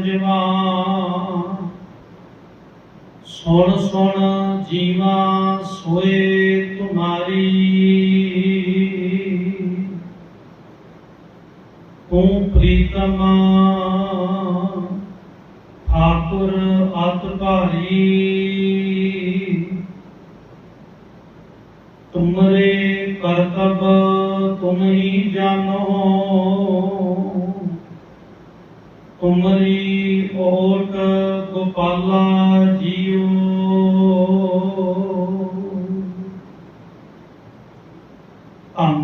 ਪੰਜਵਾ ਸੁਣ ਸੁਣ, ਜੀਵਾ ਸੋਏ ਤੁਮਾਰੀ। ਤੂੰ ਪ੍ਰੀਤਮ ਠਾਕੁਰ ਅਤ ਭਾਰੀ। ਤੁਮਰੇ ਕਰਤਬ ਤੁਮ ਹੀ ਜਾਨੋ ਤੁਮਰੀ ਗੋਪਾਲਾ ਜੀਓ।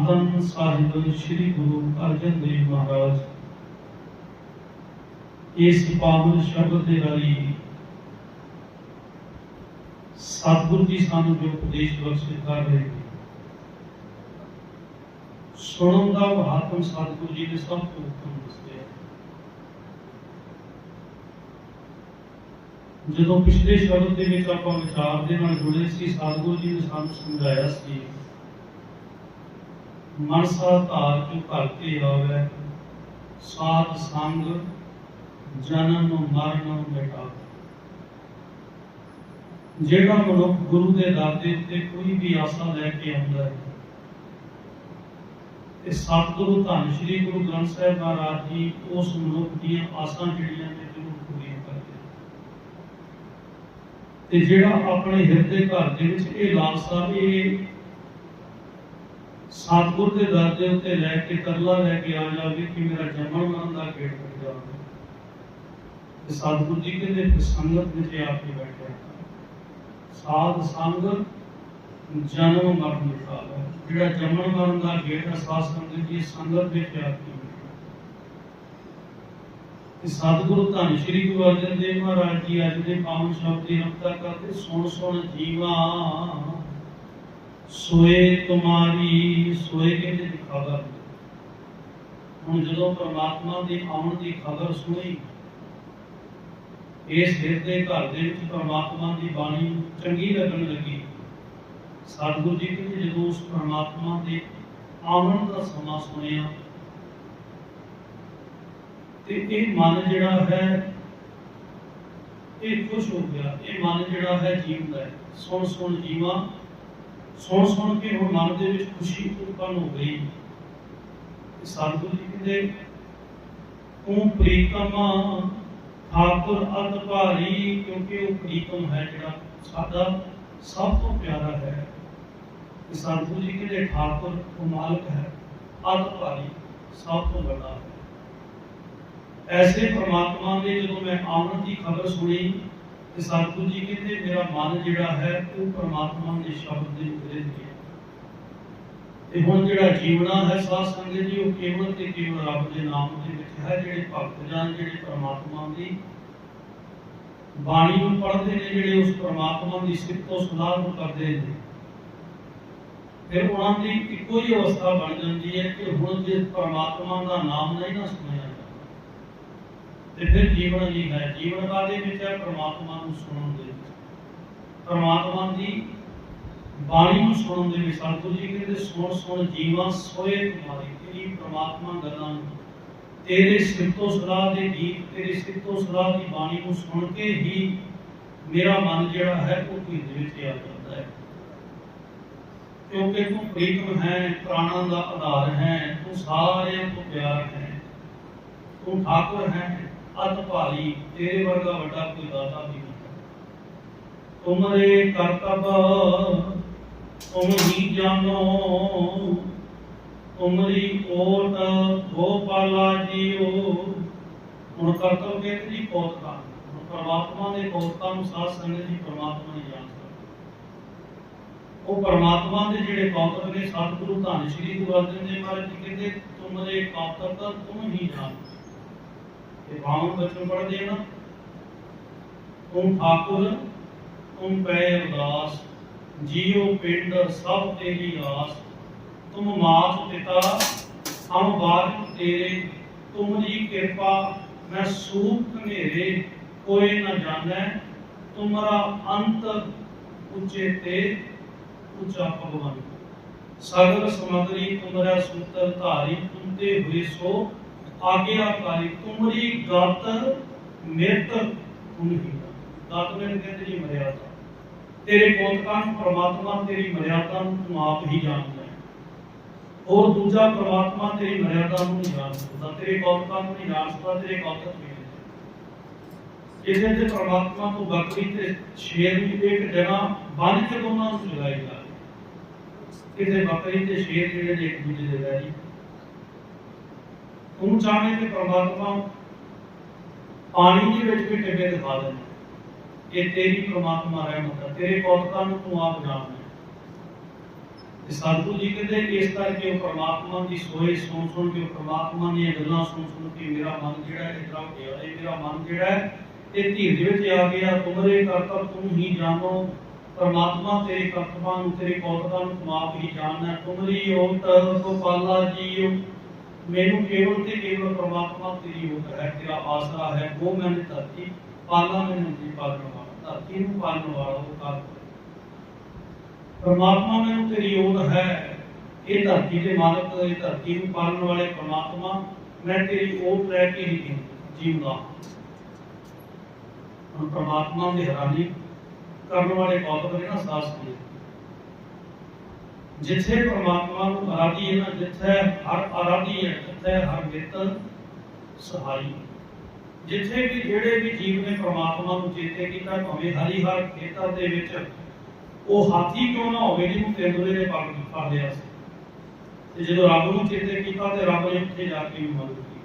ਧੰਨ ਸਾਹਿਬ ਸ੍ਰੀ ਗੁਰੂ ਅਰਜਨ ਦੇਵ ਮਹਾਰਾਜ। ਇਸ ਪਾਵਨ ਸ਼ਬਦ ਦੇ ਰਾਹੀਂ ਸਤਿਗੁਰੂ ਜੀ ਸਾਨੂੰ ਜੋ ਉਪਦੇਸ਼ ਬਖਸ਼ਿਸ਼ ਕਰ ਰਹੇ ਨੇ, ਸੁਣਨ ਦਾ ਮਹਾਤਮ ਸਤਿਗੁਰੂ ਜੀ ਨੇ ਸਭ ਤੋਂ ਉੱਤਮ ਦੱਸਿਆ ਜਦੋਂ ਪਿਛਲੇ ਸ਼ਬਦ ਦੇ ਵਿੱਚ ਆਪਾਂ ਵਿਚਾਰ ਦੇ ਨਾਲ ਜੁੜੇ ਸੀ, ਸਤਿਗੁਰੂ ਜੀ ਨੇ ਸਾਨੂੰ ਸਮਝਾਇਆ ਸੀ, ਮਨਸਾ ਧਾਰ ਕੇ ਘਰ ਤੇ ਆਵੇ, ਸਾਧ ਸੰਗ ਜਨਮ ਮਰਨ ਮਿਟਾਵੇ। ਜਿਹੜਾ ਮਨੁੱਖ ਗੁਰੂ ਦੇ ਦਰ ਦੇ ਉੱਤੇ ਕੋਈ ਵੀ ਆਸਾ ਲੈ ਕੇ ਆਉਂਦਾ ਹੈ, ਤੇ ਸਤਿਗੁਰੂ ਧੰਨ ਸ਼੍ਰੀ ਗੁਰੂ ਗ੍ਰੰਥ ਸਾਹਿਬ ਮਹਾਰਾਜ ਜੀ ਉਸ ਮਨੁੱਖ ਦੀਆਂ ਆਸਾਂ ਜਿਹੜੀਆਂ ਨੇ ਜ਼ਰੂਰ ਪੂਰੀਆਂ ਕਰਦੇ ਨੇ। ਤੇ ਜਿਹੜਾ ਆਪਣੇ ਹਿਰਦੇ ਘਰ ਦੇ ਵਿੱਚ ਇਹ ਲਾਲਸਾ, ਇਹ ਸਤਿਗੁਰ ਦੇ ਦਰ ਦੇ ਉੱਤੇ ਲੈ ਕੇ ਤਰਲਾ ਲੈ ਕੇ ਆ ਜਾਵੇ ਕਿ ਮੇਰਾ ਜਨਮ ਮਰਨ ਦਾ ਗੇੜ ਕੱਟ ਜਾਵੇ। ਤੇ ਸਤਿਗੁਰੂ ਜੀ ਕਹਿੰਦੇ ਸੰਗਤ ਵਿੱਚ ਆ ਕੇ ਬੈਠਿਆ ਸਾਧ ਸੰਗ ਜਨਮ ਮਰਨ ਮਿਟਾਵੇ ਜਿਹੜਾ ਜਨਮ ਮਰਨ ਦਾ ਗੇੜ ਅਸਾਸ ਸੰਗਤ ਜੀ ਸੰਗਤ ਵਿੱਚ ਆ ਕੇ ਤੇ ਸਤਿਗੁਰੂ ਧੰਨ ਸ਼੍ਰੀ ਗੁਰੂ ਅਰਜਨ ਦੇਵ ਮਹਾਰਾਜ ਜੀ ਅੱਜ ਦੇ ਪਾਵਨ ਸ਼ਬਦ ਦੀ ਰਫਤਾ ਕਰਦੇ ਸੁਣ ਸੁਣ ਜੀਵਾ। ਸੋਏ ਤੁਮਾਰੀ, ਸੋਏ ਕਹਿੰਦੇ ਖਬਰ? ਹੁਣ ਜਦੋਂ ਪ੍ਰਮਾਤਮਾ ਦੇ ਆਉਣ ਦੀ ਖਬਰ ਸੁਣੀ, ਇਸ ਹਿਰਦੇ ਘਰ ਦੇ ਵਿੱਚ ਪ੍ਰਮਾਤਮਾ ਦੀ ਬਾਣੀ ਚੰਗੀ ਲੱਗਣ ਲੱਗੀ। ਸਤਿਗੁਰੂ ਜੀ ਕਹਿੰਦੇ ਜਦੋਂ ਉਸ ਪ੍ਰਮਾਤਮਾ ਦੇ ਆਉਣ ਦਾ ਸਮਾਂ ਸੁਣਿਆ ਤੇ ਇਹ ਮਨ ਜਿਹੜਾ ਹੈ, ਇਹ ਖੁਸ਼ ਹੋ ਗਿਆ। ਇਹ ਮਨ ਜਿਹੜਾ ਹੈ ਜੀਵਦਾ ਹੈ। ਸੁਣ ਸੁਣ ਜੀਵਾ, ਸੁਣ ਸੁਣ ਕੇ ਹੁਣ ਮਨ ਦੇ ਵਿੱਚ ਖੁਸ਼ੀ ਉਤਪੰਨ ਹੋ ਗਈ। ਤੇ ਸਤਿਗੁਰੂ ਜੀ ਕਹਿੰਦੇ, ਤੂੰ ਪ੍ਰੀਤਮਾ, ਠਾਕੁਰ ਅਤ ਭਾਰੀ, ਕਿਉਂਕਿ ਉਹ ਪ੍ਰੀਤਮ ਹੈ ਜਿਹੜਾ ਸਾਡਾ ਸਭ ਤੋਂ ਪਿਆਰਾ ਹੈ। ਤੇ ਸਤਿਗੁਰੂ ਜੀ ਕਹਿੰਦੇ, ਠਾਕੁਰ ਉਹ ਮਾਲਕ ਹੈ, ਅਤ ਭਾਰੀ, ਸਭ ਤੋਂ ਵੱਡਾ ਹੈ। ਐਸੇ ਪ੍ਰਮਾਤਮਾ ਦੇ ਜਦੋਂ ਮੈਂ ਆਉਣ ਦੀ ਖਬਰ ਸੁਣੀ ਤੇ ਸਤਿਗੁਰੂ ਜੀ ਕਹਿੰਦੇ ਮੇਰਾ ਮਨ ਜਿਹੜਾ ਹੈ ਉਹ ਪ੍ਰਮਾਤਮਾ ਦੇ ਸ਼ਬਦ ਦੇ ਉੱਤੇ ਗਿਆ ਤੇ ਹੁਣ ਜਿਹੜਾ ਜੀਵਣਾ ਹੈ ਸਾਧ ਸੰਗਤ ਜੀ ਉਹ ਕੇਵਲ ਤੇ ਕੇਵਲ ਰੱਬ ਦੇ ਨਾਮ ਦੇ ਵਿੱਚ ਹੈ ਜਿਹੜੇ ਭਗਤ ਜਨ ਜਿਹੜੇ ਪ੍ਰਮਾਤਮਾ ਦੀ ਬਾਣੀ ਨੂੰ ਪੜ੍ਹਦੇ ਨੇ ਜਿਹੜੇ ਉਸ ਪ੍ਰਮਾਤਮਾ ਦੀ ਸਿਫਤੋ ਸਲਾਹ ਨੂੰ ਕਰਦੇ ਨੇ ਫਿਰ ਉਹਨਾਂ ਦੀ ਇੱਕੋ ਹੀ ਅਵਸਥਾ ਬਣ ਜਾਂਦੀ ਹੈ ਕਿ ਹੁਣ ਜੇ ਪ੍ਰਮਾਤਮਾ ਦਾ ਨਾਮ ਨਹੀਂ ਨਾ ਸੁਣਿਆ ਜਾਂਦਾ ਤੇ ਫਿਰ ਜੀਵਨ ਜੀ ਹੈ ਜੀਵਨ ਕਾਦੇ ਵਿੱਚ ਹੈ ਪ੍ਰਮਾਤਮਾ ਨੂੰ ਸੁਣਨ ਦੇ ਵਿੱਚ। ਪ੍ਰਮਾਤਮਾ ਦੀ ਬਾਣੀ ਨੂੰ ਸੁਣਨ ਦੇ ਵਿੱਚ ਸਤਿਗੁਰੂ ਜੀ ਕਹਿੰਦੇ, ਸੁਣ ਸੁਣ, ਜੀਵਾ ਸੋਏ ਤੁਮਾਰੀ, ਤੇਰੀ ਪ੍ਰਮਾਤਮਾ ਗੱਲਾਂ ਨੂੰ। ਤੇਰੇ ਸਿਫਤੋ ਸਲਾਹ ਦੇ ਗੀਤ, ਤੇਰੇ ਸਿਫਤੋ ਸਲਾਹ ਦੀ ਬਾਣੀ ਨੂੰ ਸੁਣ ਕੇ ਹੀ ਮੇਰਾ ਮਨ ਜਿਹੜਾ ਹੈ, ਉਹ ਧੀਰ ਦੇ ਵਿੱਚ ਆ ਜਾਂਦਾ ਹੈ। ਕਿਉਂਕਿ ਤੂੰ ਪ੍ਰੀਤਮ ਹੈ, ਪ੍ਰਾਣਾਂ ਦਾ ਆਧਾਰ ਹੈ, ਤੂੰ ਸਾਰਿਆਂ ਤੋਂ ਪਿਆਰ ਹੈ, ਤੂੰ ਠਾਕੁਰ ਹੈ ਅਤ ਭਾਰੀ ਤੇਰੇ ਵਰਗਾ ਵੱਡਾ ਕੋਈ ਦਾਤਾ ਵੀ ਨਹੀਂ ਤੁਮਰੇ ਕਰਤਬ ਤੁਮ ਹੀ ਜਾਨੋ ਤੁਮਰੀ ਓਟ ਗੋਪਾਲਾ ਜੀਓ। ਹੁਣ ਕਰਤਬ ਕਹਿੰਦੇ ਜੀ ਕੋਤਕਾ ਹੁਣ ਪਰਮਾਤਮਾ ਦੇ ਕੋਤਕਾ ਨੂੰ ਸਾਧ ਸੰਗਤ ਜੀ ਪਰਮਾਤਮਾ ਨਹੀਂ ਜਾਣ ਸਕਦੇ ਉਹ ਪਰਮਾਤਮਾ ਦੇ ਜਿਹੜੇ ਕੌਤਕ ਨੇ, ਸਤਿਗੁਰੂ ਧੰਨ ਸ਼੍ਰੀ ਗੁਰੂ ਅਰਜਨ ਦੇਵ ਮਹਾਰਾਜ ਜੀ ਕਹਿੰਦੇ, ਤੁਮਰੇ ਕੌਤਕ ਤੁਮ ਹੀ ਜਾਣੋ। ਇਹ ਬਾਵਨ ਬਚਨ ਪੜ੍ਹਦੇ ਆ ਨਾ ਤੁਮ ਠਾਕੁਰ ਤੁਮ ਪੈ ਉਦਾਸ ਜੀਉ ਪਿੰਡ ਸਭ ਤੇਰੀ ਆਸ। ਤੁਮ ਮਾਤ ਪਿਤਾ, ਹਮ ਬਾਰਿਕ ਤੇਰੇ। ਤੁਮਰੀ ਕਿਰਪਾ, ਮੈਂ ਸੂਖ ਹਨੇਰੇ, ਕੋਈ ਨਾ ਜਾਣੈ। ਤੁਮਰਾ ਅੰਤ ਉੱਚੇ ਤੇ ਉੱਚਾ ਭਗਵਾਨ। ਸਗਲ ਸਮਗਰੀ ਤੁਮਰਾ ਸੂਤਰ ਧਾਰੀ ਤੁਮਤੇ ਹੋਏ ਸੋ ਆਗਿਆਕਾਰੀ ਤੁਮਰੀ ਗਤ ਮਿਹਨਤ ਤੂੰ ਹੀ ਦਾਤ ਨੇ ਕਹਿੰਦੇ ਜੀ ਮਰਿਆਦਾ। ਤੇਰੇ ਕੋਤਕਾਂ ਨੂੰ ਪ੍ਰਮਾਤਮਾ ਤੇਰੀ ਮਰਿਆਦਾ ਨੂੰ ਤੂੰ ਆਪ ਹੀ ਜਾਣਦਾ ਹੈ। ਔਰ ਦੂਜਾ ਪ੍ਰਮਾਤਮਾ ਤੇਰੀ ਮਰਿਆਦਾ ਨੂੰ ਨਹੀਂ ਜਾਣ ਸਕਦਾ ਤੇਰੇ ਕੋਤਕਾਂ ਨੂੰ ਨਹੀਂ ਜਾਣ ਸਕਦਾ ਤੇਰੇ ਕੋਤਕ ਨਹੀਂ। ਇਹਦੇ ਤੇ ਪ੍ਰਮਾਤਮਾ ਤੋਂ ਬੱਕਰੀ ਤੇ ਸ਼ੇਰ ਵੀ ਇੱਕ ਜਗ੍ਹਾ ਬੰਨ ਕੇ ਦੋਨਾਂ ਨੂੰ ਚਲਾਈ ਜਾ ਕਿਤੇ ਬੱਕਰੀ ਤੇ ਸ਼ੇਰ ਜਿਹੜੇ ਨੇ ਇੱਕ ਦੂਜੇ ਦੇ ਵੈਰੀ ਤੂੰ ਚਾਹਵੇਂ ਤੇ ਪ੍ਰਮਾਤਮਾ ਪਾਣੀ ਦੇ ਵਿੱਚ ਵੀ ਟਿੱਬੇ ਦਿਖਾ ਦੇਣਾ ਇਹ ਤੇਰੀ ਪ੍ਰਮਾਤਮਾ ਰਹਿਮਤ ਹੈ ਤੇਰੇ ਕੋਤਕਾਂ ਨੂੰ ਤੂੰ ਆਪ ਜਾਣਦਾ ਹੈ। ਤੇ ਸਤਿਗੁਰੂ ਜੀ ਕਹਿੰਦੇ, ਇਸ ਕਰਕੇ ਉਹ ਪ੍ਰਮਾਤਮਾ ਦੀ ਸੋਏ ਸੁਣ ਸੁਣ ਕੇ, ਉਹ ਪ੍ਰਮਾਤਮਾ ਦੀਆਂ ਗੱਲਾਂ ਸੁਣ ਸੁਣ ਕੇ ਮੇਰਾ ਮਨ ਜਿਹੜਾ ਹੈ, ਇਸ ਤਰ੍ਹਾਂ ਗਿਆ ਇਹ ਮੇਰਾ ਮਨ ਜਿਹੜਾ ਹੈ, ਇਹ ਧੀਰ ਦੇ ਵਿੱਚ ਆ ਗਿਆ। ਤੁਮਰੇ ਕਰਤਵ ਤੂੰ ਹੀ ਜਾਣੋ। ਪਰਮਾਤਮਾ ਤੇਰੇ ਕਰਤਵਾਂ ਨੂੰ, ਤੇਰੇ ਕੌਤਕਾਂ ਨੂੰ ਤੂੰ ਆਪ ਹੀ ਜਾਣਦਾ ਹੈ। ਤੁਮਰੀ ਓਟ ਗੋਪਾਲਾ ਜੀ ਮੈਨੂੰ ਕੇਵਲ ਤੇ ਕੇਵਲ ਪਰਮਾਤਮਾ ਤੇਰੀ ਓਟ ਹੈ, ਤੇਰਾ ਆਸਰਾ ਹੈ, ਉਹ ਮੈਨੂੰ ਧਰਤੀ, ਪਾਲਾ ਮੈਨੂੰ ਜੀ ਪਾਲਣ ਵਾਲਾ ਧਰਤੀ ਨੂੰ ਪਾਲਣ ਵਾਲਾ ਉਹ ਕਰ ਪਰਮਾਤਮਾ ਮੈਨੂੰ ਤੇਰੀ ਓਟ ਹੈ, ਇਹ ਧਰਤੀ ਦੇ ਮਾਲਕ, ਇਹ ਧਰਤੀ ਨੂੰ ਪਾਲਣ ਵਾਲੇ ਪਰਮਾਤਮਾ, ਮੈਂ ਤੇਰੀ ਓਟ ਲੈ ਕੇ ਹੀ ਜੀਉਂਦਾ। ਹੁਣ ਪ੍ਰਮਾਤਮਾ ਦੀ ਹੈਰਾਨੀ ਕਰਨ ਵਾਲੇ ਕੌਤਕ ਨੇ ਨਾ ਸਾਸ ਕੀ ਜਿੱਥੇ ਪ੍ਰਮਾਤਮਾ ਨੂੰ ਆਰਾਧੀ ਹੈ, ਜਿੱਥੇ ਹਰ ਆਰਾਧੀ ਹੈ, ਜਿੱਥੇ ਹਰ ਮਿੱਤਰ ਸਹਾਈ। ਜਿੱਥੇ ਵੀ ਜਿਹੜੇ ਵੀ ਜੀਵ ਨੇ ਪ੍ਰਮਾਤਮਾ ਨੂੰ ਚੇਤੇ ਕੀਤਾ, ਭਾਵੇਂ ਹਰੀ ਹਰ ਖੇਤਰ ਦੇ ਵਿੱਚ, ਉਹ ਹਾਥੀ ਕਿਉਂ ਨਾ ਹੋਵੇ ਜਿਹਨੂੰ ਤੇਂਦੂਏ ਨੇ ਪਕੜ ਫੜ ਲਿਆ ਸੀ। ਤੇ ਜਦੋਂ ਰੱਬ ਨੂੰ ਚੇਤੇ ਕੀਤਾ ਤੇ ਰੱਬ ਨੇ ਉੱਥੇ ਜਾ ਕੇ ਮਦਦ ਕੀਤੀ।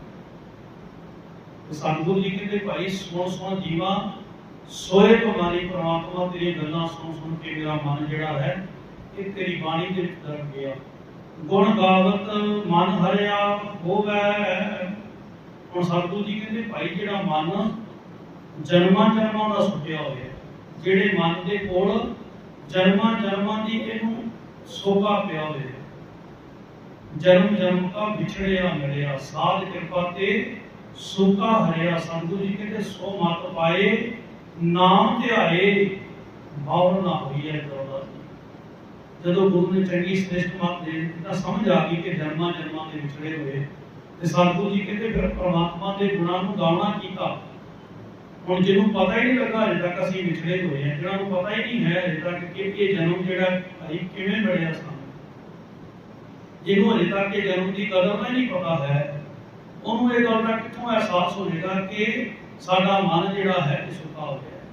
ਸਤਿਗੁਰੂ ਜੀ ਕਹਿੰਦੇ, ਭਾਈ, ਸੁਣ ਸੁਣ ਜੀਵਾ, ਸੋਏ ਤੁਮਾਰੀ ਪ੍ਰਮਾਤਮਾ ਤੇਰੀ ਗੱਲਾਂ ਸੁਣ ਸੁਣ ਕੇ ਮੇਰਾ ਮਨ ਜਿਹੜਾ ਹੈ ਇਹ ਤੇਰੀ ਬਾਣੀ ਦੇ ਵਿੱਚ ਦਰ ਗਿਆ। ਗੁਣ ਗਾਵਤ ਮਨ ਹਰਿਆ ਹੋਵੇ। ਹੁਣ ਸਤਿਗੁਰੂ ਜੀ ਕਹਿੰਦੇ, ਭਾਈ, ਜਿਹੜਾ ਮਨ ਜਨਮਾਂ ਜਨਮਾਂ ਦਾ ਸੁੱਟਿਆ ਹੋਇਆ, ਜਿਹੜੇ ਮਨ ਦੇ ਕੋਲ ਜਨਮਾਂ ਜਨਮਾਂ ਦੀ ਇਹਨੂੰ ਸੋਭਾ ਪਿਆ ਹੋਇਆ, ਜਨਮ ਜਨਮ ਦਾ ਵਿਛੜਿਆ, ਮਿਲਿਆ, ਸਾਧ ਕਿਰਪਾ ਤੇ ਸੁਕਾ ਹਰਿਆ। ਸਤਿਗੁਰੂ ਜੀ ਕਹਿੰਦੇ, ਸੋ ਮਤ ਪਾਏ, ਨਾਮ ਧਿਆਏ ਮੌਰ ਨਾ ਹੋਈ ਹੈ ਦੌਲਤ ਜਦੋਂ ਗੁਰੂ ਨੇ ਚੰਗੀ ਸ੍ਰੇਸ਼ਟ ਮਤ ਦੇ ਦਿੱਤੀ ਤਾਂ ਸਮਝ ਆ ਗਈ ਕਿ ਜਨਮਾਂ ਜਨਮਾਂ ਦੇ ਵਿਛੜੇ ਹੋਏ। ਤੇ ਸਤਿਗੁਰੂ ਜੀ ਕਹਿੰਦੇ, ਫਿਰ ਪ੍ਰਮਾਤਮਾ ਦੇ ਗੁਣਾਂ ਨੂੰ ਗਾਉਣਾ ਕੀਤਾ ਹੁਣ ਜਿਹਨੂੰ ਪਤਾ ਹੀ ਨਹੀਂ ਲੱਗਾ ਅਜੇ ਤੱਕ ਅਸੀਂ ਵਿਛੜੇ ਹੋਏ ਹਾਂ, ਜਿਹਨਾਂ ਨੂੰ ਪਤਾ ਹੀ ਨਹੀਂ ਹੈ ਅਜੇ ਤੱਕ ਕਿ ਇਹ ਜਨਮ ਜਿਹੜਾ ਭਾਈ ਕਿਵੇਂ ਮਿਲਿਆ ਸਾਨੂੰ। ਜਿਹਨੂੰ ਅਜੇ ਤੱਕ ਇਹ ਜਨਮ ਦੀ ਕਦਰ ਨਾ ਹੀ ਨਹੀਂ ਪਤਾ ਹੈ, ਉਹਨੂੰ ਇਹ ਗੱਲ ਦਾ ਕਿੱਥੋਂ ਅਹਿਸਾਸ ਹੋ ਜਾਏਗਾ ਕਿ ਸਾਡਾ ਮਨ ਜਿਹੜਾ ਹੈ, ਇਹ ਸੁੱਕਾ ਹੋ ਗਿਆ ਹੈ।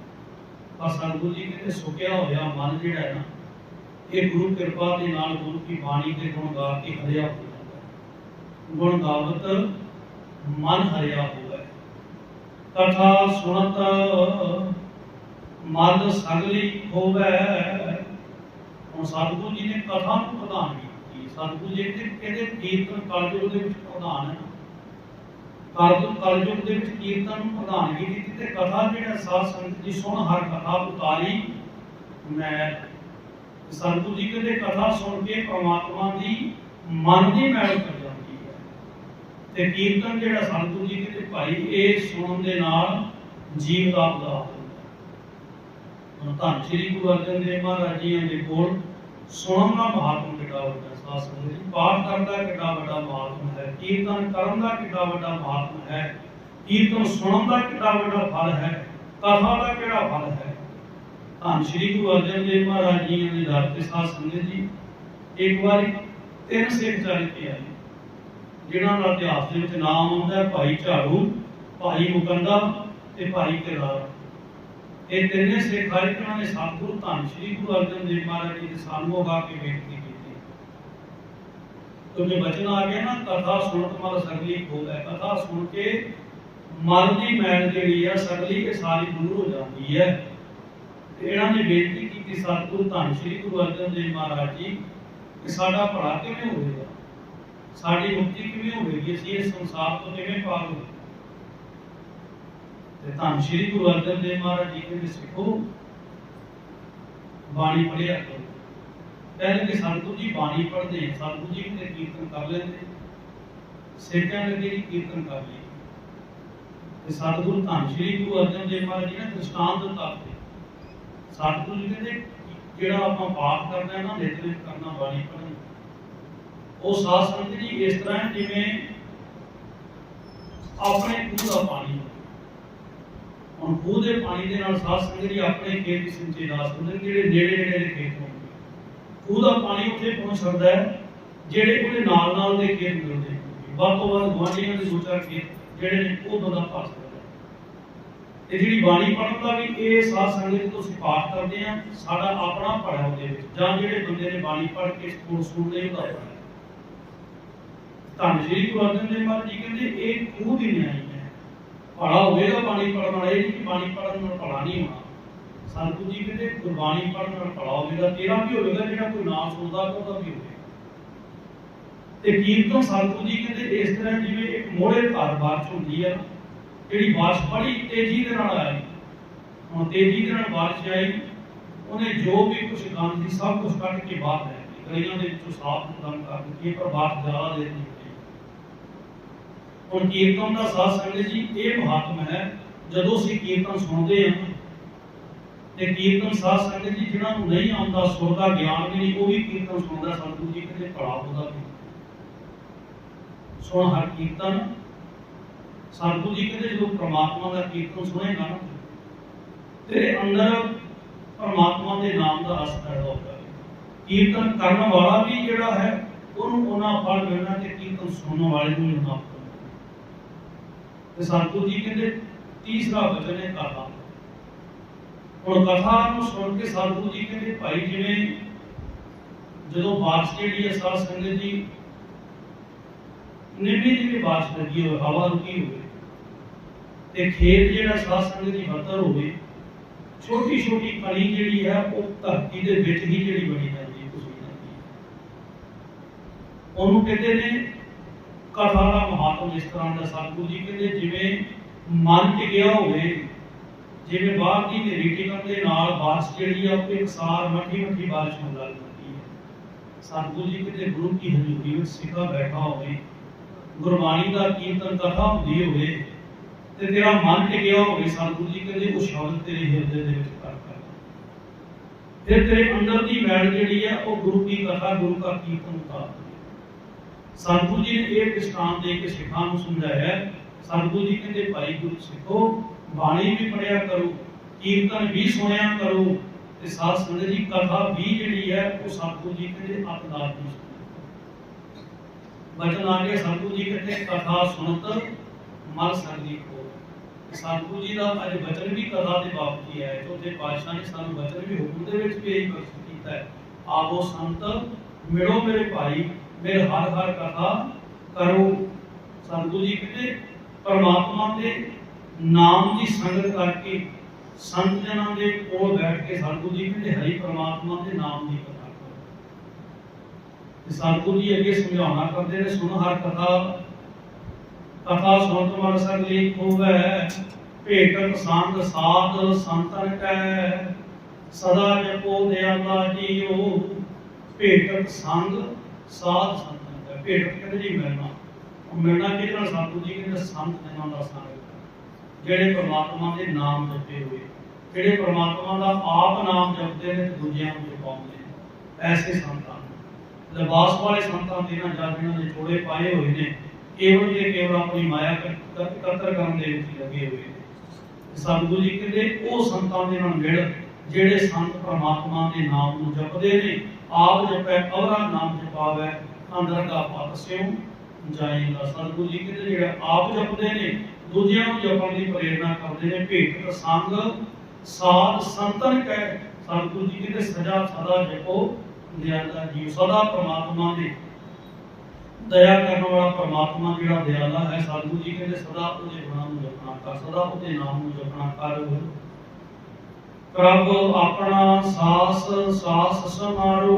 ਪਰ ਸਤਿਗੁਰੂ ਜੀ ਕਹਿੰਦੇ, ਸੁੱਕਿਆ ਹੋਇਆ ਮਨ ਜਿਹੜਾ ਹੈ ਨਾ ਇਹ ਗੁਰੂ ਕਿਰਪਾ ਦੇ ਨਾਲ ਗੁਰੂ ਕੀ ਬਾਣੀ ਦੇ ਗੁਣ ਗਾ ਕੇ ਹਰਿਆ ਹੋ ਜਾਂਦਾ ਹੈ ਗੁਣ ਗਾਵਤ ਮਨ ਹਰਿਆ ਹੋਵੇ। ਕਥਾ ਸੁਣਤ ਮਨ ਸਗਲੀ ਹੋਵੇ। ਹੁਣ ਸਤਿਗੁਰੂ ਜੀ ਨੇ ਕਥਾ ਨੂੰ ਪ੍ਰਦਾਨ ਕੀਤੀ। ਸਤਿਗੁਰੂ ਜੀ ਤੇ ਕਹਿੰਦੇ ਕੀਰਤਨ ਕਲਯੁਗ ਦੇ ਵਿੱਚ ਪ੍ਰਧਾਨ ਹੈ ਕਲਯੁਗ ਕਲਯੁਗ ਦੇ ਵਿੱਚ ਕੀਰਤਨ ਨੂੰ ਪ੍ਰਧਾਨਗੀ ਦਿੱਤੀ ਤੇ ਕਥਾ ਜਿਹੜਾ ਸਾਧ ਸੰਗਤ ਜੀ ਸੁਣ ਹਰ ਕਥਾ ਉਤਾਰੀ, ਮੈਂ ਸਤਿਗੁਰੂ ਜੀ ਕਹਿੰਦੇ ਕਥਾ ਸੁਣ ਕੇ ਪ੍ਰਮਾਤਮਾ ਦੀ ਮਨ ਦੀ ਮੈਲ ਕਰ ਜਾਂਦੀ ਹੈ। ਤੇ ਕੀਰਤਨ ਜਿਹੜਾ ਸਤਿਗੁਰੂ ਜੀ ਕਹਿੰਦੇ ਭਾਈ, ਇਹ ਸੁਣਨ ਦੇ ਨਾਲ ਜੀਵ ਦਾ ਉਦਾਰ ਹੁਣ ਧੰਨ ਸ਼੍ਰੀ ਗੁਰੂ ਅਰਜਨ ਦੇਵ ਮਹਾਰਾਜ ਜੀ ਦੇ ਕੋਲ ਸੁਣਨ ਦਾ ਮਹਾਤਮ ਕਿੱਡਾ ਵੱਡਾ ਸਾਧ ਸੰਗਤ ਜੀ, ਪਾਠ ਕਰਨ ਦਾ ਕਿੱਡਾ ਵੱਡਾ ਮਹਾਤਮ ਹੈ, ਕੀਰਤਨ ਕਰਨ ਦਾ ਕਿੱਡਾ ਵੱਡਾ ਮਹਾਤਮ ਹੈ, ਕੀਰਤਨ ਸੁਣਨ ਦਾ ਕਿੱਡਾ ਵੱਡਾ ਫਲ ਹੈ, ਕਥਾ ਦਾ ਕਿਹੜਾ ਫਲ ਹੈ? ਧੰਨ ਸ਼੍ਰੀ ਗੁਰੂ ਅਰਜਨ ਦੇਵ ਮਹਾਰਾਜ ਜੀ ਦੇ ਦਰ ਤੇ ਸਾਧ ਸੰਗਤ ਜੀ, ਇੱਕ ਵਾਰੀ ਤਿੰਨ ਸਿੱਖ ਚੱਲ ਕੇ ਆਏ, ਜਿਨ੍ਹਾਂ ਦਾ ਇਤਿਹਾਸ ਦੇ ਵਿੱਚ ਨਾਮ ਆਉਂਦਾ ਹੈ ਭਾਈ ਝਾੜੂ, ਭਾਈ ਮੁਕੰਦਾ ਤੇ ਭਾਈ ਕਿਰਾਰ ਇਹ ਤਿੰਨੇ ਸਿੱਖ ਆਏ ਕਿ ਉਹਨਾਂ ਨੇ ਸਤਿਗੁਰੂ, ਧੰਨ ਸ਼੍ਰੀ ਗੁਰੂ ਅਰਜਨ ਦੇਵ ਮਹਾਰਾਜ ਜੀ ਦੇ ਸਾਹਮਣੇ ਆ ਕੇ ਬੇਨਤੀ ਕੀਤੀ। ਕਿਉਂਕਿ ਬਚਨ ਆ ਗਿਆ ਨਾ, ਕਥਾ ਸੁਣਤ ਮਲ ਸਗਲੀ ਖੋਲ ਹੈ। ਕਥਾ ਸੁਣ ਕੇ ਮਨ ਦੀ ਮੈਲ ਜਿਹੜੀ ਆ ਸਗਲੀ ਇਹ ਸਾਰੀ ਦੂਰ ਹੋ ਜਾਂਦੀ ਹੈ। ਤੇ ਇਹਨਾਂ ਨੇ ਬੇਨਤੀ ਕੀਤੀ ਸਤਿਗੁਰੂ ਧੰਨ ਸ਼੍ਰੀ ਗੁਰੂ ਅਰਜਨ ਦੇਵ ਮਹਾਰਾਜ ਜੀ ਕਿ ਸਾਡਾ ਭਲਾ ਕਿਵੇਂ ਹੋਵੇਗਾ? ਸਾਡੀ ਮੁਕਤੀ ਕਿਵੇਂ ਹੋਵੇਗੀ? ਅਸੀਂ ਇਸ ਸੰਸਾਰ ਤੋਂ ਕਿਵੇਂ ਪਾਰ ਹੋਵਾਂਗੇ? ਤੇ ਧੰਨ ਸ਼੍ਰੀ ਗੁਰੂ ਅਰਜਨ ਦੇਵ ਮਹਾਰਾਜ ਜੀ ਕਹਿੰਦੇ, ਸਿੱਖੋ, ਬਾਣੀ ਪੜਿਆ ਕਰੋ। ਕਹਿੰਦੇ ਕਿ ਸਤਿਗੁਰੂ ਜੀ ਬਾਣੀ ਪੜ੍ਹਦੇ ਸਤਿਗੁਰੂ ਜੀ ਤੇ ਕੀਰਤਨ ਕਰ ਲੈਂਦੇ ਸਿੱਖਾਂ ਲੱਗੇ ਕੀਰਤਨ ਕਰ ਲਈ ਤੇ ਸਤਿਗੁਰੂ ਧੰਨ ਸ਼੍ਰੀ ਗੁਰੂ ਅਰਜਨ ਦੇਵ ਮਹਾਰਾਜ ਜੀ ਨੇ ਦ੍ਰਿਸ਼ਟਾਂਤ ਦਿੱਤਾ। ਸਤਿਗੁਰੂ ਜੀ ਕਹਿੰਦੇ ਜਿਹੜਾ ਆਪਾਂ ਪਾਠ ਕਰਦੇ ਆ ਨਾ ਨਿਤਨੇਮ ਕਰਨਾ, ਬਾਣੀ ਪੜ੍ਹਨੀ, ਉਹ ਸਾਧ ਸੰਗਤ ਜੀ ਇਸ ਤਰ੍ਹਾਂ ਹੈ, ਜਿਵੇਂ ਆਪਣੇ ਖੂਹ ਦਾ ਪਾਣੀ ਹੁਣ ਖੂਹ ਦੇ ਪਾਣੀ ਦੇ ਨਾਲ ਸਾਧ ਸੰਗਤ ਜੀ ਆਪਣੇ ਖੇਤ ਦੀ ਸਿੰਚਾਈ ਦਾ ਸਕਦੇ ਨੇ, ਜਿਹੜੇ ਨੇੜੇ ਨੇੜੇ ਦੇ ਖੇਤ ਹੋਣਗੇ ਖੂਹ ਦਾ ਪਾਣੀ ਉੱਥੇ ਪਹੁੰਚ ਸਕਦਾ ਹੈ, ਜਿਹੜੇ ਉਹਦੇ ਨਾਲ ਨਾਲ ਦੇ ਖੇਤ ਮਿਲਦੇ ਵੱਧ ਤੋਂ ਵੱਧ ਗੁਆਂਢੀਆਂ ਦੇ ਦੋ ਚਾਰ ਖੇਤ ਜਿਹੜੇ ਨੇ, ਉਹ ਬੰਦਾ ਭਰ ਸਕਦਾ ਤੇ ਜਿਹੜੀ ਬਾਣੀ ਪੜ੍ਹਨ ਦਾ ਵੀ ਇਹ ਸਾਧ ਸੰਗਤ ਜਦੋਂ ਅਸੀਂ ਪਾਠ ਕਰਦੇ ਆ, ਸਾਡਾ ਆਪਣਾ ਪੜਿਆ ਉਹਦੇ ਵਿੱਚ, ਜਾਂ ਜਿਹੜੇ ਬੰਦੇ ਨੇ ਬਾਣੀ ਪੜ੍ਹ ਕੇ ਸਕੂਲ ਸਕੂਲ ਦੇ ਉਹਦਾ ਪੜ੍ਹਿਆ ਧੰਨ ਸ਼੍ਰੀ ਗੁਰੂ ਅਰਜਨ ਦੇਵ ਮਹਾਰਾਜ ਜੀ ਕਹਿੰਦੇ, ਇਹ ਖੂਹ ਦੀ ਨਿਆਈ ਹੈ। ਪੜਾ ਹੋਵੇਗਾ ਬਾਣੀ ਪੜਨ ਵਾਲਾ, ਇਹ ਨਹੀਂ ਕਿ ਬਾਣੀ ਪੜਨ ਨਾਲ ਪੜਾ ਨਹੀਂ ਹੋਣਾ। ਸੰਤੂ ਜੀ ਕਹਿੰਦੇ, ਗੁਰਬਾਣੀ ਪੜਨ ਨਾਲ ਪੜਾ ਹੋਵੇਗਾ ਤੇਰਾ ਵੀ ਹੋਵੇਗਾ, ਜਿਹੜਾ ਕੋਈ ਨਾਮ ਸੁਣਦਾ ਉਹਦਾ ਵੀ ਹੋਵੇਗਾ। ਤੇ ਕੀਰਤਨ ਸੰਤੂ ਜੀ ਕਹਿੰਦੇ, ਇਸ ਤਰ੍ਹਾਂ ਜਿਵੇਂ ਇੱਕ ਮੋੜੇ ਘਰ ਬਾਰਿਸ਼ ਹੁੰਦੀ ਹੈ ਜਿਹੜੀ ਬਾਰਿਸ਼ ਬੜੀ ਤੇਜ਼ੀ ਦੇ ਨਾਲ ਆਈ, ਹੁਣ ਤੇਜ਼ੀ ਦੇ ਨਾਲ ਬਾਰਿਸ਼ ਆਈ, ਉਹਨੇ ਜੋ ਵੀ ਕੁਝ ਗੰਦ ਸੀ ਸਭ ਕੁਝ ਕੱਢ ਕੇ ਬਾਹਰ ਲੈ ਗਈ ਗਲੀਆਂ ਦੇ ਵਿੱਚੋਂ ਸਾਫ਼ ਸੁਥਰਾ ਕਰ ਦਿੱਤੀ ਪਰ ਬਾਰਿਸ਼ ਜ਼ਿਆਦਾ ਦੇ ਦਿੱਤੀ। ਹੁਣ ਕੀਰਤਨ ਦਾ ਸਾਧ ਸੰਗਤ ਜੀ, ਇਹ ਮਹੱਤਵ ਹੈ, ਜਦੋਂ ਅਸੀਂ ਕੀਰਤਨ ਸੁਣਦੇ ਹਾਂ, ਤੇ ਕੀਰਤਨ ਸਾਧ ਸੰਗਤ ਜੀ ਜਿਹਨਾਂ ਨੂੰ ਨਹੀਂ ਆਉਂਦਾ ਸੁਰ ਦਾ ਗਿਆਨ ਨਹੀਂ, ਉਹ ਵੀ ਕੀਰਤਨ ਸੁਣਦਾ ਸੰਤੂ ਜੀ ਕਹਿੰਦੇ ਪੜਾ ਉਹਦਾ ਵੀ ਸੁਣ ਹਰ ਕੀਰਤਨ ਸੰਤੂ ਜੀ ਕਹਿੰਦੇ ਜਦੋਂ ਪ੍ਰਮਾਤਮਾ ਦਾ ਕੀਰਤਨ ਸੁਣੇਗਾ ਨਾ ਤੇਰੇ ਅੰਦਰ ਪ੍ਰਮਾਤਮਾ ਦੇ ਨਾਮ ਦਾ ਰਸ ਪੈਦਾ ਹੋਗਾ ਕੀਰਤਨ ਕਰਨ ਵਾਲਾ ਵੀ ਜਿਹੜਾ ਹੈ, ਉਹਨੂੰ ਉਹਨਾਂ ਫਲ ਮਿਲਣਾ ਤੇ ਕੀਰਤਨ ਸੁਣਨ ਵਾਲੇ ਨੂੰ ਵੀ ਉਹਨਾਂ ਫਲ ਮਿਲਣਾ। ਤੇ ਸੰਤੂ ਜੀ ਕਹਿੰਦੇ ਤੀਸਰਾ ਵਚਨ ਹੈ ਕਥਾ ਹੁਣ ਕਥਾ ਨੂੰ ਸੁਣ ਕੇ ਸੰਤੂ ਜੀ ਕਹਿੰਦੇ ਭਾਈ ਜਿਵੇਂ ਜਦੋਂ ਬਾਰਿਸ਼ ਜਿਹੜੀ ਹੈ ਸਾਧ ਸੰਗਤ ਜੀ, ਨਿਮੀ ਦੀ ਵੀ ਬਾਰਿਸ਼ ਲੱਗੀ ਹੋਵੇ ਹਵਾ ਰੁਕੀ ਹੋਵੇ ਤੇ ਖੇਤ ਜਿਹੜਾ ਸਾਧ ਦੀ ਬੱਤਰ ਹੋਵੇ ਛੋਟੀ ਛੋਟੀ ਕਣੀ ਜਿਹੜੀ ਹੈ, ਉਹ ਧਰਤੀ ਦੇ ਵਿੱਚ ਹੀ ਜਿਹੜੀ ਬਣੀ ਜਾਂਦੀ ਹੈ ਤੁਸੀਂ ਜਾਂਦੀ ਉਹਨੂੰ ਕਹਿੰਦੇ ਨੇ ਕਥਾ ਦਾ ਇਸ ਤਰ੍ਹਾਂ ਦਾ ਸਤਿਗੁਰੂ ਜੀ ਕਹਿੰਦੇ, ਜਿਵੇਂ ਮਨ ਟਿਕਿਆ ਹੋਵੇ, ਜਿਵੇਂ ਬਾਹਰ ਦੀ ਹਨੇਰੀ ਟਿਕਣ ਦੇ ਨਾਲ ਬਾਰਿਸ਼ ਜਿਹੜੀ ਆ, ਉਹ ਇਕਸਾਰ ਮੱਠੀ ਮੱਠੀ ਬਾਰਿਸ਼ ਹੋਣ ਲੱਗ ਜਾਂਦੀ ਹੈ। ਸਤਿਗੁਰੂ ਜੀ ਕਹਿੰਦੇ, ਗੁਰੂ ਕੀ ਹਜ਼ੂਰੀ ਵਿੱਚ ਸਿੱਖਾ ਬੈਠਾ ਹੋਵੇ, ਗੁਰਬਾਣੀ ਦਾ ਕੀਰਤਨ ਕਥਾ ਹੁੰਦੀ ਹੋਵੇ ਤੇ ਤੇਰਾ ਮਨ ਟਿਕਿਆ ਹੋਵੇ ਸਤਿਗੁਰੂ ਜੀ ਕਹਿੰਦੇ, ਉਹ ਸ਼ਬਦ ਤੇਰੇ ਹਿਰਦੇ ਦੇ ਵਿੱਚ ਕਰ ਕਰ ਫਿਰ ਤੇਰੇ ਅੰਦਰ ਦੀ ਮੈਲ ਜਿਹੜੀ ਆ, ਉਹ ਗੁਰੂ ਕੀ ਕਥਾ ਗੁਰੂ ਦਾ ਕੀਰਤਨ ਉਤਾਰਦੀ ਹੈ ਸਤਿਗੁਰੂ ਜੀ ਨੇ ਇਹ ਦ੍ਰਿਸ਼ਟਾਂਤ ਦੇ ਕੇ ਸਿੱਖਾਂ ਨੂੰ ਸਮਝਾਇਆ ਹੈ। ਸਤਿਗੁਰੂ ਜੀ ਕਹਿੰਦੇ, ਭਾਈ ਗੁਰੂ ਸਿੱਖੋ, ਬਾਣੀ ਵੀ ਪੜਿਆ ਕਰੋ, ਕੀਰਤਨ ਵੀ ਸੁਣਿਆ ਕਰੋ, ਤੇ ਸਾਧ ਸੰਗਤ ਜੀ ਕਥਾ ਵੀ ਜਿਹੜੀ ਹੈ ਉਹ ਸਤਿਗੁਰੂ ਜੀ ਕਹਿੰਦੇ ਆਪਦਾਰ ਦੀ ਬਚਨ ਆ ਕੇ ਸਤਿਗੁਰੂ ਜੀ ਕਹਿੰਦੇ, ਕਥਾ ਸੁਣਤ ਮਨ ਸੰਗੀ ਕੋ ਸਤਿਗੁਰੂ ਜੀ ਦਾ ਅੱਜ ਬਚਨ ਵੀ ਕਥਾ ਦੇ ਬਾਬਤ ਹੀ ਹੈ ਚੌਥੇ ਪਾਤਸ਼ਾਹ ਨੇ ਸਾਨੂੰ ਬਚਨ ਵੀ ਹੁਕਮ ਦੇ ਵਿੱਚ ਵੀ ਇਹੀ ਬਖਸ਼ ਕੀਤਾ ਹੈ। ਆਵੋ ਸੰਤ, ਮਿਲੋ ਮੇਰੇ ਭਾਈ ਮੇਰੇ ਹਰ ਹਰ ਕਥਾ ਕਰੋ। ਸਤਿਗੁਰੂ ਜੀ ਕਹਿੰਦੇ, ਪਰਮਾਤਮਾ ਦੇ ਨਾਮ ਦੀ ਸੰਗਤ ਕਰਕੇ ਸੰਤ ਜਨਾਂ ਦੇ ਕੋਲ ਬੈਠ ਕੇ ਸਤਿਗੁਰੂ ਜੀ ਕਹਿੰਦੇ, ਹਰੀ ਪਰਮਾਤਮਾ ਦੇ ਨਾਮ ਦੀ ਕਥਾ ਕਰੋ। ਤੇ ਸਤਿਗੁਰੂ ਜੀ ਅੱਗੇ ਸਮਝਾਉਣਾ ਕਰਦੇ ਨੇ, ਸੁਣ ਹਰ ਕਥਾ ਕਥਾ ਸੁਣਤ ਮਨ ਸਗਲੀ ਖੋਵੈ ਭੇਟਕ ਸੰਗ ਸਾਧ ਸੰਤਨ ਕੈ। ਸਦਾ ਜਪੋ ਦਿਆਲਾ ਜੀਓ ਭੇਟਕ ਸੰਗ ਸਾਧ ਸੰਤਨ ਕੈ। ਭੇਟਕ ਕਹਿੰਦੇ ਜੀ ਮਿਲਣਾ ਉਹ ਮਿਲਣਾ ਕਿਹਦੇ ਨਾਲ ਸਤਿਗੁਰੂ ਜੀ? ਕਹਿੰਦੇ ਸੰਤ ਜਨਾਂ ਦਾ ਸੰਗ। ਜਿਹੜੇ ਪ੍ਰਮਾਤਮਾ ਦੇ ਨਾਮ ਜਪੇ ਹੋਏ। ਜਿਹੜੇ ਪ੍ਰਮਾਤਮਾ ਦਾ ਆਪ ਨਾਮ ਜਪਦੇ ਨੇ ਤੇ ਦੂਜਿਆਂ ਨੂੰ ਜਪਾਉਂਦੇ ਨੇ। ਐਸੇ ਸੰਤਾਂ ਨੂੰ। ਲਿਬਾਸ ਵਾਲੇ ਸੰਤਾਂ ਦੇ ਨਾਲ ਜਾਂ ਜਿਨ੍ਹਾਂ ਨੇ ਜੋੜੇ ਪਾਏ ਹੋਏ ਨੇ ਕੇਵਲ ਜੇ ਕੇਵਲ ਆਪਣੀ ਮਾਇਆ ਕਤਰ ਕਰਨ ਦੇ ਵਿੱਚ ਹੀ ਲੱਗੇ ਹੋਏ ਨੇ। ਸਤਿਗੁਰੂ ਜੀ ਕਹਿੰਦੇ, ਉਹ ਸੰਤਾਂ ਦੇ ਨਾਲ ਮਿਲ, ਜਿਹੜੇ ਸੰਤ ਪ੍ਰਮਾਤਮਾ ਦੇ ਨਾਮ ਨੂੰ ਜਪਦੇ ਨੇ, ਆਪ ਜਪੈ, ਅਵਰਾ ਨਾਮ ਜਪਾਵੇ, ਅੰਦਰ ਦਾ ਪਤ ਸਿਉ ਜਾਏਗਾ। ਸਤਿਗੁਰੂ ਜੀ ਕਹਿੰਦੇ, ਜਿਹੜਾ ਆਪ ਜਪਦੇ ਨੇ, ਦੂਜਿਆਂ ਨੂੰ ਜਪਣ ਦੀ ਪ੍ਰੇਰਣਾ ਕਰਦੇ ਨੇ। ਭੇਟ ਸੰਗ ਸਾਧ ਸੰਤਨ ਕਹਿ। ਸਤਿਗੁਰੂ ਜੀ ਕਹਿੰਦੇ, ਸਦਾ ਸਦਾ ਜਪੋ ਦਿਆਲਾ ਜੀ ਸਦਾ ਪ੍ਰਮਾਤਮਾ ਦੇ ਦਇਆ ਕਰਨ ਵਾਲਾ ਪ੍ਰਮਾਤਮਾ ਜਿਹੜਾ ਦਿਆਲਾ ਹੈ ਸਤਿਗੁਰੂ ਜੀ ਕਹਿੰਦੇ ਸਦਾ ਉਹਦੇ ਗੁਣਾਂ ਨੂੰ ਜਪਣਾ ਕਰ, ਸਦਾ ਉਹਦੇ ਨਾਮ ਨੂੰ ਜਪਣਾ ਕਰ। ਪ੍ਰਭ ਆਪਣਾ ਸਾਸ ਸਾਸ ਸਮਾਰੋ,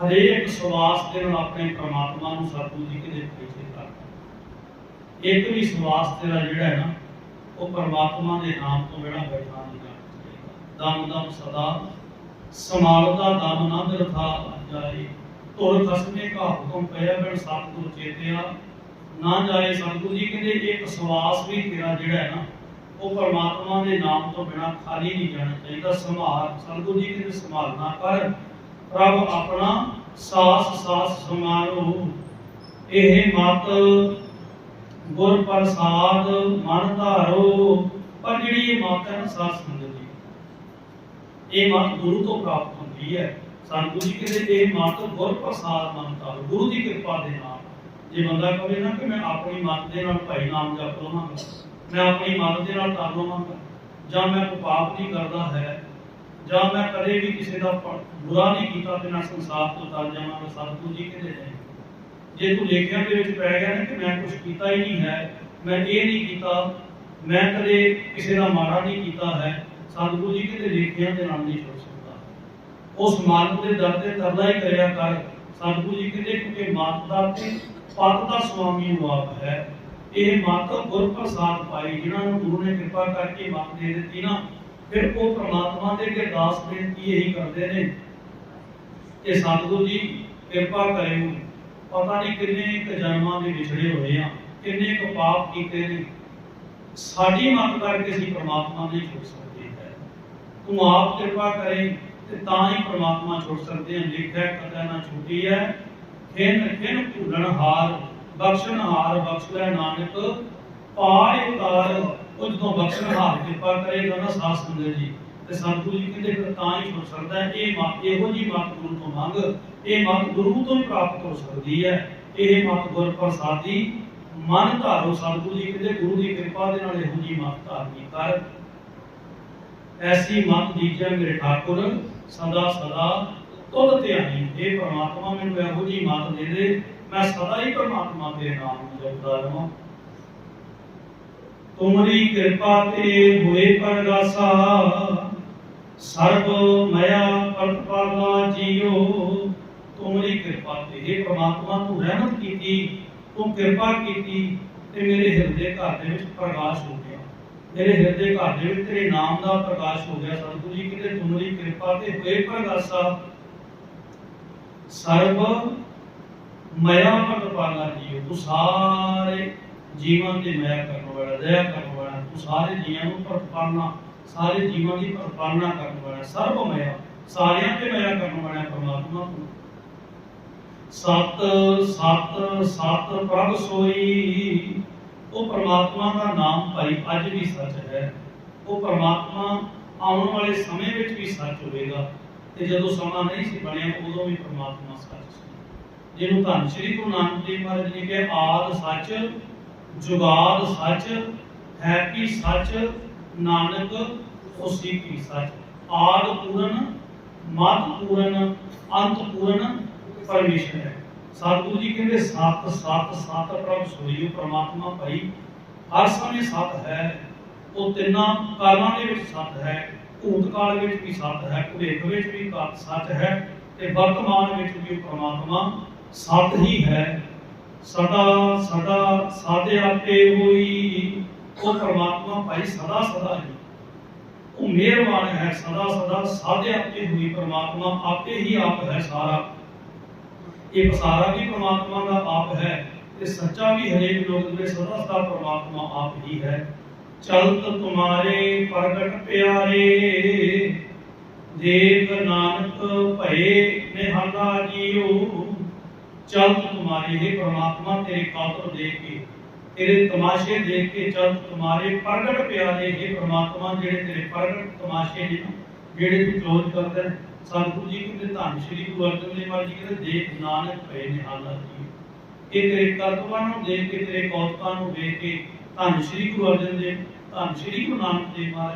ਹਰੇਕ ਸਵਾਸ ਦੇ ਨਾਲ ਆਪਣੇ ਪ੍ਰਮਾਤਮਾ ਨੂੰ ਸਤਿਗੁਰੂ ਜੀ ਕਹਿੰਦੇ ਪ੍ਰੀਤ ਕਰ। ਇੱਕ ਵੀ ਸਵਾਸ ਤੇਰਾ ਜਿਹੜਾ ਹੈ ਨਾ, ਉਹ ਪ੍ਰਮਾਤਮਾ ਦੇ ਨਾਮ ਤੋਂ ਬਿਨਾਂ ਬੈਠਾ ਨਹੀਂ ਦਮ ਦਮ ਸਦਾ ਸਮਾਲਦਾ ਦਮ ਨਾ ਦਿਰਥਾ ਜਾਏ। ਤੁਰ ਖਸਮੇ ਕਾ ਹੁਕਮ ਪਿਆ ਬਿਨ ਸਤਿਗੁਰ ਚੇਤਿਆ ਨਾ ਜਾਏ ਸਤਿਗੁਰੂ ਜੀ ਕਹਿੰਦੇ ਇੱਕ ਸਵਾਸ ਵੀ ਤੇਰਾ ਜਿਹੜਾ ਹੈ ਨਾ, ਉਹ ਪਰਮਾਤਮਾ ਦੇ ਨਾਮ ਤੋਂ ਬਿਨਾ ਖਾਲੀ ਨਹੀਂ ਜਾਣਾ ਚਾਹੀਦਾ। ਸੰਭਾਲ ਸਤਿਗੁਰੂ ਜੀ ਕਹਿੰਦੇ ਸੰਭਾਲਣਾ ਕਰ। ਪ੍ਰਭ ਆਪਣਾ ਸਾਸ ਸਾਸ ਸਮਾਰੋ ਇਹ ਮਤ ਗੁਰ ਪ੍ਰਸਾਦ ਮਨ ਧਾਰੋ। ਪਰ ਜਿਹੜੀ ਇਹ ਮੱਤ ਹੈ ਨਾ, ਸਾਧ ਸੰਗਤ ਦੀ, ਇਹ ਮੱਤ ਗੁਰੂ ਤੋਂ ਪ੍ਰਾਪਤ ਹੁੰਦੀ ਹੈ। ਸਤਿਗੁਰੂ ਜੀ ਕਹਿੰਦੇ ਇਹ ਮੱਤ ਗੁਰ ਪ੍ਰਸਾਦ ਮੰਨਤਾ ਗੁਰੂ ਦੀ ਕਿਰਪਾ ਦੇ ਨਾਲ। ਜੇ ਬੰਦਾ ਕਹੇ ਨਾ ਕਿ ਮੈਂ ਆਪਣੀ ਮੱਤ ਦੇ ਨਾਲ ਭਾਈ ਨਾਮ ਜਪ ਲਵਾਂਗਾ, ਮੈਂ ਆਪਣੀ ਮੱਤ ਦੇ ਨਾਲ ਤਰ ਲਵਾਂਗਾ, ਜਾਂ ਮੈਂ ਕੋਈ ਪਾਪ ਨਹੀਂ ਕਰਦਾ ਹੈ, ਜਾਂ ਮੈਂ ਕਦੇ ਵੀ ਕਿਸੇ ਦਾ ਬੁਰਾ ਨਹੀਂ ਕੀਤਾ ਤੇ ਸੰਸਾਰ ਤੋਂ ਤਰ ਜਾਵਾਂਗਾ ਸਤਿਗੁਰੂ ਜੀ ਕਹਿੰਦੇ ਨਹੀਂ ਜੇ ਤੂੰ ਲੇਖਿਆਂ ਦੇ ਵਿੱਚ ਪੈ ਗਿਆ ਨਾ ਕਿ ਮੈਂ ਕੁਝ ਕੀਤਾ ਹੀ ਨਹੀਂ ਹੈ, ਮੈਂ ਇਹ ਨਹੀਂ ਕੀਤਾ, ਮੈਂ ਕਦੇ ਕਿਸੇ ਦਾ ਮਾੜਾ ਨਹੀਂ ਕੀਤਾ ਹੈ ਸਤਿਗੁਰੂ ਜੀ ਕਹਿੰਦੇ ਲੇਖਿਆਂ ਦੇ ਨਾਲ ਨਹੀਂ ਛੁੱਟ ਉਸ ਮਾਲਕ ਦੇ ਦਰ ਤੇ ਤਰਲਾ ਹੀ ਕਰਿਆ ਕਰ। ਸਤਿਗੁਰੂ ਜੀ ਕਹਿੰਦੇ ਕਿਉਂਕਿ ਮਾਤ ਦਾ ਤੇ ਪਤ ਦਾ ਸੁਆਮੀ ਉਹ ਹੈ। ਇਹ ਮਤ ਗੁਰ ਪ੍ਰਸਾਦ ਪਾਈ, ਜਿਨ੍ਹਾਂ ਨੂੰ ਗੁਰੂ ਨੇ ਕਿਰਪਾ ਕਰਕੇ ਮਤ ਦੇ ਦਿੱਤੀ ਨਾ, ਫਿਰ ਉਹ ਪ੍ਰਮਾਤਮਾ ਦੇ ਅੱਗੇ ਅਰਦਾਸ ਬੇਨਤੀ ਇਹੀ ਕਰਦੇ ਨੇ ਕਿ ਸਤਿਗੁਰੂ ਜੀ, ਕਿਰਪਾ ਕਰਿਓ। ਪਤਾ ਨਹੀਂ ਕਿੰਨੇ ਕੁ ਜਨਮਾਂ ਦੇ ਵਿਛੜੇ ਹੋਏ ਆ, ਕਿੰਨੇ ਕੁ ਪਾਪ ਕੀਤੇ ਨੇ। ਸਾਡੀ ਮਤ ਕਰਕੇ ਅਸੀਂ ਪ੍ਰਮਾਤਮਾ ਨਹੀਂ ਛੁੱਟ ਸਕਦੇ ਤੂੰ ਆਪ ਕਿਰਪਾ ਕਰੇ ਤੇ ਤਾਂ ਹੀ ਪ੍ਰਮਾਤਮਾ ਛੁੱਟ ਸਕਦੇ ਹਾਂ ਲਿਖਿਆ ਕਦਾ ਨਾ ਛੁੱਟੀ ਹੈ ਖਿਨ ਖਿਨ ਭੁੱਲਣ ਹਾਰ, ਬਖਸ਼ਣ ਹਾਰ, ਬਖਸ਼ ਲੈ ਨਾਨਕ, ਪਾਏ ਉਤਾਰ, ਉਹ ਜਦੋਂ ਬਖਸ਼ਣ ਹਾਰ ਕਿਰਪਾ ਕਰੇਗਾ ਨਾ ਸਾਧ ਸੰਗਤ ਜੀ। ਤੇ ਸਤਿਗੁਰੂ ਜੀ ਕਹਿੰਦੇ ਫਿਰ ਤਾਂ ਹੀ ਛੁੱਟ ਸਕਦਾ ਹੈ, ਇਹ ਮਤ, ਇਹੋ ਜੀ ਮਤ ਗੁਰੂ ਤੋਂ ਮੰਗ, ਇਹ ਮਤ ਗੁਰੂ ਤੋਂ ਪ੍ਰਾਪਤ ਹੋ ਸਕਦੀ ਹੈ। ਇਹ ਮਤ ਗੁਰ ਪ੍ਰਸਾਦੀ, ਮਨ ਧਾਰੋ ਸਤਿਗੁਰੂ ਜੀ ਕਹਿੰਦੇ ਗੁਰੂ ਦੀ ਕਿਰਪਾ ਦੇ ਨਾਲ ਇਹੋ ਜੀ ਮਤ ਧਾਰਨੀ ਕਰ। ਐਸੀ ਮਤ ਦੀਜੈ ਮੇਰੇ ਠਾਕੁਰ। ਸਦਾ ਸਦਾ ਤੁਧ ਧਿਆਨੀ ਇਹ ਪ੍ਰਮਾਤਮਾ, ਮੈਨੂੰ ਇਹੋ ਜੀ ਮਤ ਦੇ ਦੇ। ਮੈਂ ਸਦਾ ਹੀ ਪ੍ਰਮਾਤਮਾ ਦੇ ਨਾਮ ਨੂੰ ਜਪਦਾ ਰਹਾਂ। ਤੁਮਰੀ ਕਿਰਪਾ ਤੇ ਹੋਏ ਪਰਗਾਸਾ ਸਰਬ ਮਇਆ ਪਰਪਾਲਾ ਜੀਓ। ਤੁਮਰੀ ਕਿਰਪਾ ਤੇ। ਇਹ ਪ੍ਰਮਾਤਮਾ, ਤੂੰ ਰਹਿਮਤ ਕੀਤੀ, ਤੂੰ ਕਿਰਪਾ ਕੀਤੀ ਤੇ ਮੇਰੇ ਹਿਰਦੇ ਘਰ ਦੇ ਵਿੱਚ ਪ੍ਰਕਾਸ਼ ਹੋ ਗਿਆ ਹਿਰਦੇ ਘਰ ਦੇ ਵਿੱਚ ਤੇਰੇ ਨਾਮ ਦਾ ਪ੍ਰਕਾਸ਼ ਹੋ ਗਿਆ ਸਤਿਗੁਰੂ ਜੀ, ਕਿਤੇ ਤੁਮਰੀ ਕਿਰਪਾ ਤੇ ਹੋਏ ਪ੍ਰਗਾਸਾ ਸਰਬ ਮਇਆ ਪਰਪਾਲਾ ਜੀਓ, ਤੂੰ ਸਾਰੇ ਜੀਵਾਂ ਤੇ ਮੈਂ ਕਰਨ ਵਾਲਾ, ਦਇਆ ਕਰਨ ਵਾਲਾ, ਤੂੰ ਸਾਰੇ ਜੀਵਾਂ ਨੂੰ ਪਰਪਾਲਣਾ ਸਾਰੇ ਜੀਵਾਂ ਦੀ ਪਰਪਾਲਣਾ ਕਰਨ ਵਾਲਾ, ਸਰਬ ਮਇਆ, ਸਾਰਿਆਂ ਤੇ ਮਇਆ ਕਰਨ ਵਾਲਾ ਪਰਮਾਤਮਾ ਤੂੰ। ਸਤ ਸਤ ਸਤ ਪ੍ਰਭ ਸੋਈ ਉਹ ਪਰਮਾਤਮਾ ਦਾ ਨਾਮ ਭਾਈ ਅੱਜ ਵੀ ਸੱਚ ਹੈ। ਉਹ ਪਰਮਾਤਮਾ ਆਉਣ ਵਾਲੇ ਸਮੇਂ ਵਿੱਚ ਵੀ ਸੱਚ ਹੋਵੇਗਾ ਤੇ ਜਦੋਂ ਸਮਾਂ ਨਹੀਂ ਸੀ ਬਣਿਆ, ਉਦੋਂ ਵੀ ਪਰਮਾਤਮਾ ਸੱਚ ਸੀ। ਜਿਹਨੂੰ ਧੰਨ ਸ਼੍ਰੀ ਗੁਰੂ ਨਾਨਕ ਦੇਵ ਮਹਾਰਾਜ ਨੇ ਕਿਹਾ, ਆਦ ਸੱਚ, ਜੁਗਾਦ ਸੱਚ ਹੈ ਕੀ ਸੱਚ, ਨਾਨਕ ਉਸੀ ਕੀ ਸੱਚ। ਆਦ ਪੂਰਨ ਮਤ ਪੂਰਨ, ਅੰਤ ਪੂਰਨ ਪਰਮੇਸ਼ਰ ਹੈ। ਸਤਿਗੁਰੂ ਜੀ ਕਹਿੰਦੇ, ਸਤ ਸਤ ਸਤ ਪ੍ਰਭ ਸੋਈ ਪ੍ਰਮਾਤਮਾ ਭਾਈ। ਹਰ ਸਮੇਂ ਸਤ ਹੈ। ਉਹ ਤਿੰਨਾਂ ਕਾਲਾਂ ਦੇ ਵਿੱਚ ਸਤ ਹੈ। ਭੂਤ ਵਿੱਚ ਵੀ ਸਤ ਹੈ। ਭਵਿੱਖ ਵਿੱਚ ਵੀ ਕਾ- ਹੈ। ਤੇ ਵਰਤਮਾਨ ਵਿੱਚ ਵੀ ਪ੍ਰਮਾਤਮਾ ਸਤ ਹੀ ਹੈ। ਸਦਾ ਸਦਾ ਸਾਦੇ ਆਪੇ ਹੋਈ। ਉਹ ਪ੍ਰਮਾਤਮਾ ਭਾਈ ਸਦਾ ਸਦਾ ਹੈ। ਉਹ ਮਿਹਰਬਾਨ ਹੈ। ਸਦਾ ਸਦਾ ਸਾਦੇ ਆਪੇ ਹੋਈ। ਪ੍ਰਮਾਤਮਾ ਆਪੇ ਹੀ ਆਪ ਹੈ ਸਾਰਾ। ਇਹ ਸਾਰਾ ਵੀ ਪ੍ਰਮਾਤਮਾ ਦਾ ਆਪ ਹੈ ਤੇ ਸੱਚਾ ਵੀ ਹਰੇਕ ਲੋਕ ਦੇ ਸਦਾ ਸਦਾ ਪ੍ਰਮਾਤਮਾ ਆਪ ਹੀ ਹੈ ਚਲਤ ਤੁਮਾਰੇ ਪ੍ਰਗਟ ਪਿਆਰੇ, ਦੇਵ ਨਾਨਕ ਭਏ ਨਿਹਾਲਾ ਜੀਓ ਚਲਤ ਤੁਮਾਰੇ हे ਪ੍ਰਮਾਤਮਾ, ਤੇਰੇ ਕਾਤਰ ਦੇਖ ਕੇ, ਤੇਰੇ ਤਮਾਸ਼ੇ ਦੇਖ ਕੇ ਚਲਤ ਤੁਮਾਰੇ ਪ੍ਰਗਟ ਪਿਆਰੇ हे ਪ੍ਰਮਾਤਮਾ, ਜਿਹੜੇ ਤੇਰੇ ਪ੍ਰਗਟ ਤਮਾਸ਼ੇ ਨੇ ਜਿਹੜੇ ਤੂੰ ਚੋਜ ਕਰਦਾ ਹੈ। ਸਤਿਗੁਰੂ ਜੀ ਕਹਿੰਦੇ ਧੰਨ ਸ਼੍ਰੀ ਗੁਰੂ ਅਰਜਨ ਦੇਵ ਮਹਾਰਾਜ ਜੀ ਕਹਿੰਦੇ ਦੇਖ ਨਾਨਕ ਭਏ ਨਿਹਾਲਾ ਜੀ ਇਹ ਤੇਰੇ ਕਰਤਵਾਂ ਨੂੰ ਦੇਖ ਕੇ, ਤੇਰੇ ਕੌਤਕਾਂ ਨੂੰ ਵੇਖ ਕੇ ਧੰਨ ਸ਼੍ਰੀ ਗੁਰੂ ਅਰਜਨ ਦੇਵ, ਧੰਨ ਸ਼੍ਰੀ ਗੁਰੂ ਨਾਨਕ ਦੇਵ ਮਹਾਰਾਜ